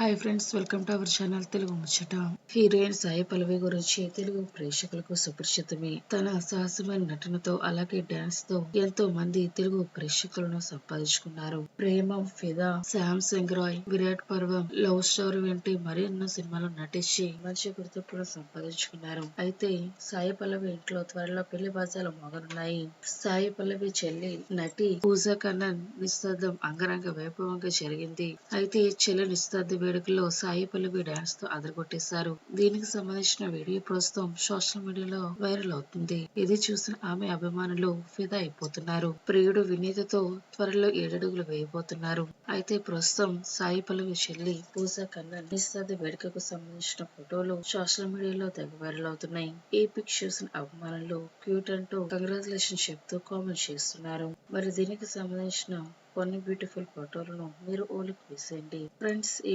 Hi friends welcome to our channel Telugu ముచ్చట heroine Sai Pallavi గురించి తెలుగు ప్రేక్షకులకు సుపరిచితమే. తన సాహసమైన నటనతో అలాగే డాన్స్తో ఎంతో మంది తెలుగు ప్రేక్షకులను సంపాదించుకున్నారు. ప్రేమ ఫిదా శామ్ సింగ్ రాయ్ విరాట్ పర్వం లవ్ స్టోరీ వంటి మరెన్నో సినిమాలు నటించి మంచి గుర్తింపును సంపాదించుకున్నారు. అయితే సాయి పల్లవి ఇంట్లో త్వరలో పెళ్ళి బాజాలు మొగనున్నాయి. సాయి పల్లవి చెల్లి నటి పూజా కన్నన్ నిశ్శబ్దం అంగరంగ వైభవంగా జరిగింది. అయితే చెల్లి నిశ్శబ్ద వేడుకలో సాయి పల్లవి డాన్స్తో అదరగొట్టేశారు. దీనికి సంబంధించిన వీడియో ప్రస్తుతం సోషల్ మీడియాలో వైరల్ అవుతుంది. ఇది చూసిన ఆమె అభిమానులు ఫిదా అయిపోతున్నారు. ప్రియుడు వినీతతో త్వరలో ఏడడుగులు వేయబోతున్నారు. అయితే ప్రస్తుతం సాయి పల్లవి చెల్లి పూజా కన్నా నిశ్శబ్ద వేడుకకు సంబంధించిన ఫోటోలు సోషల్ మీడియాలో తెగ వైరల్ అవుతున్నాయి. ఈ పిక్ చూసిన అభిమానులు క్యూట్ అంటూ కంగ్రాచులేషన్ చెప్తూ కామెంట్ చేస్తున్నారు. మరి దీనికి సంబంధించిన కొన్ని బ్యూటిఫుల్ ఫోటోలను మీరు ఓలికి వేసేయండి. ఫ్రెండ్స్ ఈ